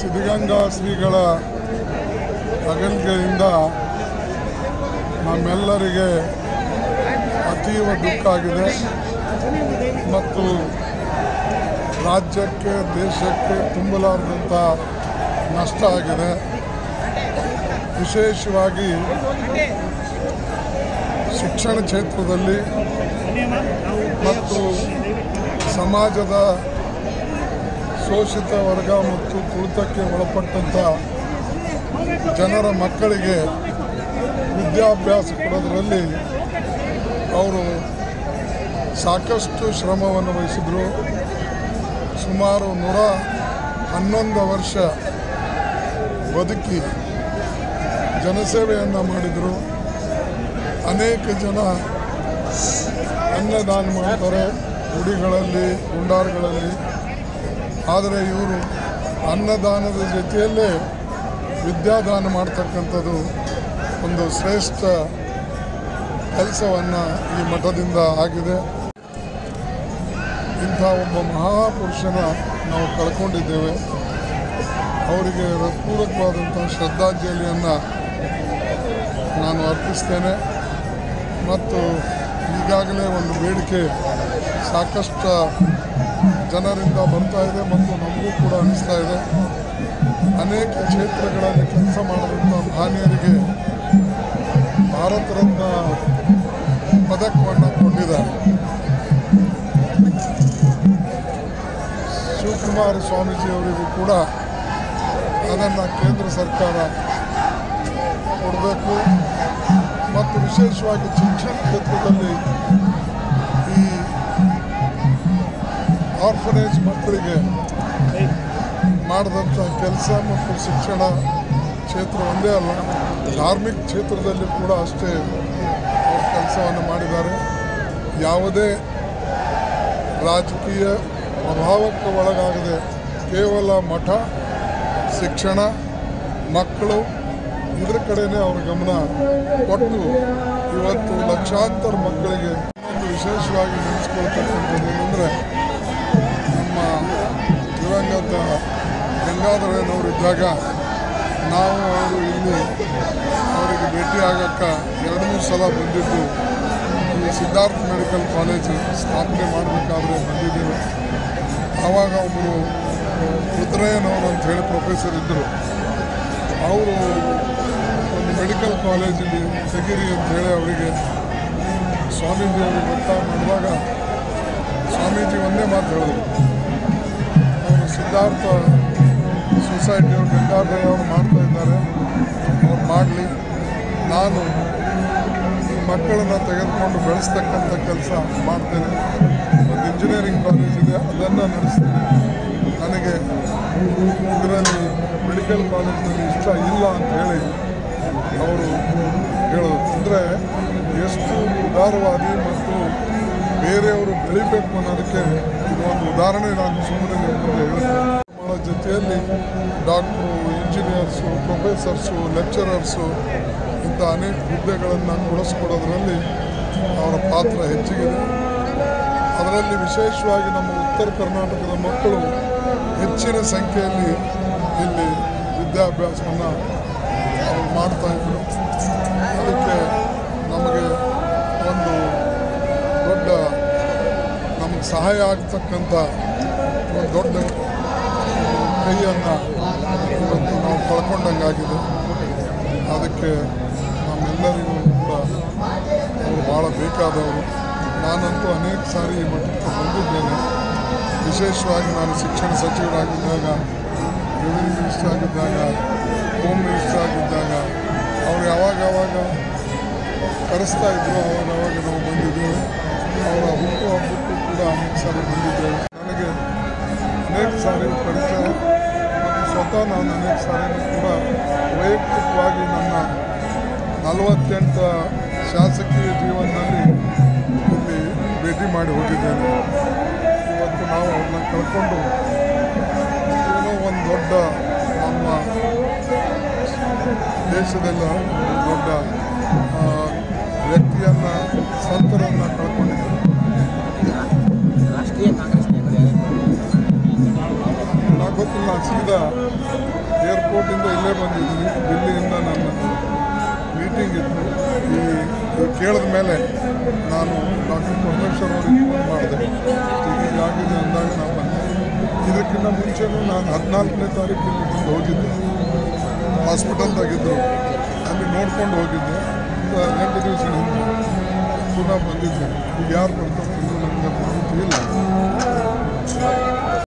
ಸಿದ್ಧಗಂಗಾ ಶ್ರೀಗಳ ಅಗಲಿಕೆಯಿಂದ ನಮ್ಮೆಲ್ಲರಿಗೆ ಅತೀವ ದುಃಖ ಆಗಿದೆ. ಮತ್ತು ರಾಜ್ಯಕ್ಕೆ, ದೇಶಕ್ಕೆ ತುಂಬಲಾರದಂಥ ನಷ್ಟ ಆಗಿದೆ. ವಿಶೇಷವಾಗಿ ಶಿಕ್ಷಣ ಕ್ಷೇತ್ರದಲ್ಲಿ ಮತ್ತು ಸಮಾಜದ ಶೋಷಿತ ವರ್ಗ ಮತ್ತು ತುಳಿತಕ್ಕೆ ಒಳಪಟ್ಟಂಥ ಜನರ ಮಕ್ಕಳಿಗೆ ವಿದ್ಯಾಭ್ಯಾಸ ಕೊಡೋದರಲ್ಲಿ ಅವರು ಸಾಕಷ್ಟು ಶ್ರಮವನ್ನು ವಹಿಸಿದರು. ಸುಮಾರು ನೂರ ಹನ್ನೊಂದು ವರ್ಷ ಬದುಕಿ ಜನಸೇವೆಯನ್ನು ಮಾಡಿದರು. ಅನೇಕ ಜನ ಅನ್ನದಾನ ಮಾಡ್ತಾರೆ, ಗುಡಿಗಳಲ್ಲಿ, ಗುಂಡಾರಗಳಲ್ಲಿ. ಆದರೆ ಇವರು ಅನ್ನದಾನದ ಜೊತೆಯಲ್ಲೇ ವಿದ್ಯಾದಾನ ಮಾಡ್ತಕ್ಕಂಥದ್ದು ಒಂದು ಶ್ರೇಷ್ಠ ಕೆಲಸವನ್ನು ಈ ಮಠದಿಂದ ಆಗಿದೆ. ಇಂಥ ಒಬ್ಬ ಮಹಾಪುರುಷನ ನಾವು ಕಳ್ಕೊಂಡಿದ್ದೇವೆ. ಅವರಿಗೆ ಹೃತ್ಪೂರ್ವಕವಾದಂಥ ಶ್ರದ್ಧಾಂಜಲಿಯನ್ನು ನಾನು ಅರ್ಪಿಸ್ತೇನೆ. ಮತ್ತು ಈಗಾಗಲೇ ಒಂದು ಬೇಡಿಕೆ ಸಾಕಷ್ಟು ಜನರಿಂದ ಬರ್ತಾ ಇದೆ ಮತ್ತು ನಮಗೂ ಕೂಡ ಅನಿಸ್ತಾ ಇದೆ. ಅನೇಕ ಕ್ಷೇತ್ರಗಳಲ್ಲಿ ಕೆಲಸ ಮಾಡಿದಂಥ ಮಹನೀಯರಿಗೆ ಭಾರತ ರತ್ನ ಪದಕವನ್ನು ಕೊಟ್ಟಿದ್ದಾರೆ. ಶಿವಕುಮಾರ ಸ್ವಾಮೀಜಿಯವರಿಗೂ ಕೂಡ ಅದನ್ನು ಕೇಂದ್ರ ಸರ್ಕಾರ ಕೊಡಬೇಕು. ಮತ್ತು ವಿಶೇಷವಾಗಿ ಶಿಕ್ಷಣ ಕ್ಷೇತ್ರದಲ್ಲಿ ಆರ್ಫನೇಜ್ ಮಕ್ಕಳಿಗೆ ಮಾಡಿದಂಥ ಕೆಲಸ ಮತ್ತು ಶಿಕ್ಷಣ ಕ್ಷೇತ್ರ ಒಂದೇ ಅಲ್ಲ, ಧಾರ್ಮಿಕ ಕ್ಷೇತ್ರದಲ್ಲಿ ಕೂಡ ಅಷ್ಟೇ ಅವರು ಕೆಲಸವನ್ನು ಮಾಡಿದ್ದಾರೆ. ಯಾವುದೇ ರಾಜಕೀಯ ಪ್ರಭಾವಕ್ಕೆ ಒಳಗಾಗದೆ ಕೇವಲ ಮಠ, ಶಿಕ್ಷಣ, ಮಕ್ಕಳು ಇದ್ರ ಕಡೆನೇ ಅವ್ರ ಗಮನ ಕೊಟ್ಟು ಇವತ್ತು ಲಕ್ಷಾಂತರ ಮಕ್ಕಳಿಗೆ ವಿಶೇಷವಾಗಿ ನೆನೆಸ್ಕೊಳ್ತಕ್ಕಂಥದ್ದು ಏನಂದರೆ ದಿವಂಗತ ಗಂಗಾಧರನವರು ಇದ್ದಾಗ ನಾವು ಅವರು ಇಲ್ಲಿ ಅವರಿಗೆ ಭೇಟಿ ಆಗಕ್ಕೆ ಎರಡು ಮೂರು ಸಲ ಬಂದಿದ್ದು. ಈ ಸಿದ್ಧಾರ್ಥ ಮೆಡಿಕಲ್ ಕಾಲೇಜು ಸ್ಥಾಪನೆ ಮಾಡಬೇಕಾದ್ರೆ ಬಂದಿದ್ದೇವೆ. ಆವಾಗ ಒಬ್ಬರು ರುದ್ರಯ್ಯನವರು ಅಂತ ಹೇಳಿ ಪ್ರೊಫೆಸರ್ ಇದ್ದರು. ಅವರು ಒಂದು ಮೆಡಿಕಲ್ ಕಾಲೇಜಲ್ಲಿ ತೆಗಿರಿ ಅಂತ ಹೇಳಿ ಅವರಿಗೆ ಸ್ವಾಮೀಜಿಯವರು ಒತ್ತಾಯ ಮಾಡಿದಾಗ ಅವರು ಸೊಸೈಟಿ ಗಂಗಾಧರ ಅವರು ಮಾಡ್ತಾ ಇದ್ದಾರೆ, ಅವ್ರು ಮಾಡಲಿ. ನಾನು ಈ ಮಕ್ಕಳನ್ನು ತೆಗೆದುಕೊಂಡು ಬೆಳೆಸ್ತಕ್ಕಂಥ ಕೆಲಸ ಮಾಡ್ತೇನೆ. ಒಂದು ಇಂಜಿನಿಯರಿಂಗ್ ಕಾಲೇಜ್ ಇದೆ, ಅದನ್ನು ನಡೆಸ್ತೇನೆ. ನನಗೆ ಇದರಲ್ಲಿ ಮೆಡಿಕಲ್ ಕಾಲೇಜಿನಲ್ಲಿ ಇಷ್ಟ ಇಲ್ಲ ಅಂತ ಹೇಳಿ ಅವರು ಹೇಳೋದು. ಅಂದರೆ ಎಷ್ಟು ಉದಾರವಾದಿ ಮತ್ತು ಬೇರೆಯವರು ಬೆಳಿಬೇಕು ಅನ್ನೋದಕ್ಕೆ ಒಂದು ಉದಾಹರಣೆ ನಾನು ಸುಮ್ಮನೆ ನಿಮ್ಮ ಜೊತೆಯಲ್ಲಿ ಡಾಕ್ಟ್ರು, ಇಂಜಿನಿಯರ್ಸು, ಪ್ರೊಫೆಸರ್ಸು, ಲೆಕ್ಚರರ್ಸು ಇಂಥ ಅನೇಕ ಹುದ್ದೆಗಳನ್ನು ಕೊಡಿಸ್ಕೊಡೋದ್ರಲ್ಲಿ ಅವರ ಪಾತ್ರ ಹೆಚ್ಚಿಗಿದೆ. ಅದರಲ್ಲಿ ವಿಶೇಷವಾಗಿ ನಮ್ಮ ಉತ್ತರ ಕರ್ನಾಟಕದ ಮಕ್ಕಳು ಹೆಚ್ಚಿನ ಸಂಖ್ಯೆಯಲ್ಲಿ ಇಲ್ಲಿ ವಿದ್ಯಾಭ್ಯಾಸವನ್ನು ಮಾಡ್ತಾ ಇದ್ರು. ಸಹಾಯ ಆಗ್ತಕ್ಕಂಥ ಒಂದು ದೊಡ್ಡ ಕೈಯನ್ನು ಇವತ್ತು ನಾವು ಕಳ್ಕೊಂಡಂಗಾಗಿದೆ. ಅದಕ್ಕೆ ನಮ್ಮೆಲ್ಲರಿಗೂ ಕೂಡ ಅವರು ಭಾಳ ಬೇಕಾದವರು. ನಾನಂತೂ ಅನೇಕ ಸಾರಿ ಈ ಮಟ್ಟಕ್ಕೆ ಬಂದಿದ್ದೇನೆ. ವಿಶೇಷವಾಗಿ ನಾನು ಶಿಕ್ಷಣ ಸಚಿವರಾಗಿದ್ದಾಗ ರೆವಿನ್ಯೂ ಮಿನಿಸ್ಟರ್ ಆಗಿದ್ದಾಗ, ಹೋಮ್ ಮಿನಿಸ್ಟರ್ ಆಗಿದ್ದಾಗ, ಅವರು ಯಾವಾಗ ಯಾವಾಗ ಕರೆಸ್ತಾ ಇದ್ರು, ಅವಾಗ ಅವಾಗ ನಾವು ಬಂದಿದ್ದೇವೆ. ಅವರ ಹುಟ್ಟು ಹಬ್ಬಕ್ಕೂ ಕೂಡ ಅನೇಕ ಸಾರಿ ಬಂದಿದ್ದೇವೆ ನನಗೆ ಅನೇಕ ಸಾರಿ ಪರಿಚಯ ಮತ್ತು ಸ್ವತಃ ನಾನು ಅನೇಕ ಸಾರಿ ಕೂಡ ವೈಯಕ್ತಿಕವಾಗಿ ನನ್ನ ನಲವತ್ತೆಂಟು ಶಾಸಕೀಯ ಜೀವನದಲ್ಲಿ ಇಲ್ಲಿ ಭೇಟಿ ಮಾಡಿ ಹೋಗಿದ್ದೇನೆ. ಇವತ್ತು ನಾವು ಅವ್ರನ್ನ ಕಳ್ಕೊಂಡು ಏನೋ ಒಂದು ದೊಡ್ಡ ನಮ್ಮ ದೇಶದಲ್ಲ ದೊಡ್ಡ ವ್ಯಕ್ತಿಯನ್ನು, ಸಂತರನ್ನು ಕಳ್ಕೊಂಡಿದ್ದೇವೆ నాకు ಗೊತ್ತಿಲ್ಲ ಸೀದಾ ಏರ್ಪೋರ್ಟಿಂದ ಇಲ್ಲೇ ಬಂದಿದ್ದೀನಿ. ದಿಲ್ಲಿಯಿಂದ ನನ್ನ ಮೀಟಿಂಗ್ ಇತ್ತು. ಈ ಕೇಳಿದ ಮೇಲೆ ನಾನು ಡಾಕ್ಟರ್ ಪರಮೇಶ್ವರ್ ಅವರಿಗೆ ಫೋನ್ ಮಾಡಿದೆ. ಹೀಗಾಗಿದೆ ಅಂದಾಗ ನಾನು ಬಂದೆ ಇದಕ್ಕಿಂತ ಮುಂಚೆನೂ ನಾನು ಹದಿನಾಲ್ಕನೇ ತಾರೀಕು ಇಲ್ಲಿ ಬಂದು ಹೋಗಿದ್ದೆ. ಅಲ್ಲಿ ನೋಡ್ಕೊಂಡು ಹೋಗಿದ್ದೆ. ಒಂದು ಹದಿನೆಂಟು ದಿವಸ ಹಿಂದೆ ಪುನಃ ಬಂದಿದ್ದೆ. ಈಗ ಯಾರು ಬರ್ತಾರೆ ನನಗೆ ಮಾಹಿತಿ ಇಲ್ಲ.